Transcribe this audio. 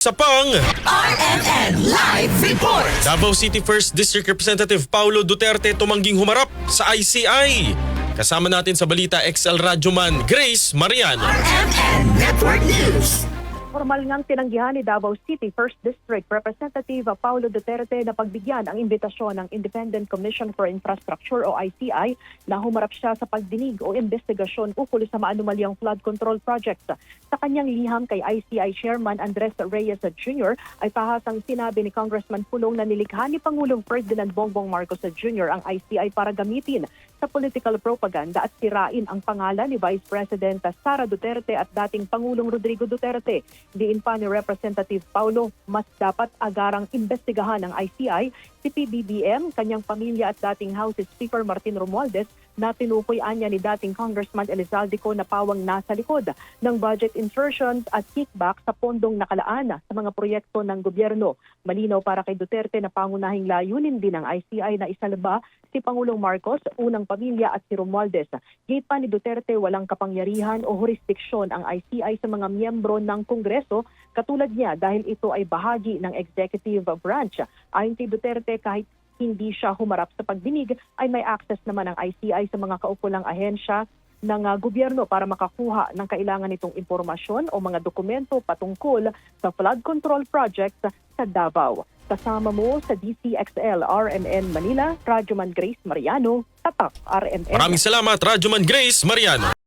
Sa pang, RMN Live Report! Davao City 1st District Representative Paulo Duterte tumangging humarap sa ICI. Kasama natin sa balita XL Radyoman, Grace Mariano. RMN Network News! Formal ngang tinanggihan ni Davao City 1st District Representative Paulo Duterte na pagbigyan ang imbitasyon ng Independent Commission for Infrastructure o ICI na humarap siya sa pagdinig o investigasyon ukol sa maanumalyang flood control projects. Sa kanyang liham kay ICI Chairman Andres Reyes Jr. ay pahasang sinabi ni Congressman Pulong na nilikha ni Pangulong Ferdinand Bongbong Marcos Jr. ang ICI para gamitin sa political propaganda at sirain ang pangalan ni Vice President Sara Duterte at dating Pangulong Rodrigo Duterte. Diin pa ni Representative Paulo, mas dapat agarang investigahan ng ICI si PBBM, kanyang pamilya at dating House Speaker Martin Romualdez na tinukoy anya ni dating Congressman Elizalde Co na pawang nasa likod ng budget insertions at kickback sa pondong nakalaan sa mga proyekto ng gobyerno. Malinaw para kay Duterte na pangunahing layunin din ng ICI na isalba si Pangulong Marcos, unang pamilya at si Romualdez. Gate pa ni Duterte walang kapangyarihan o jurisdiksyon ang ICI sa mga miyembro ng Kongreso katulad niya dahil ito ay bahagi ng executive branch. Ayon kay Duterte kahit hindi siya humarap sa pagdinig ay may access naman ang ICI sa mga kaukulang ahensya ng ah, gobyerno para makakuha ng kailangan nitong impormasyon o mga dokumento patungkol sa flood control project sa Davao. Kasama mo sa DCXL RMN Manila, Radyoman Grace Mariano, Tatak RMN. Maraming salamat, Radyoman Grace Mariano.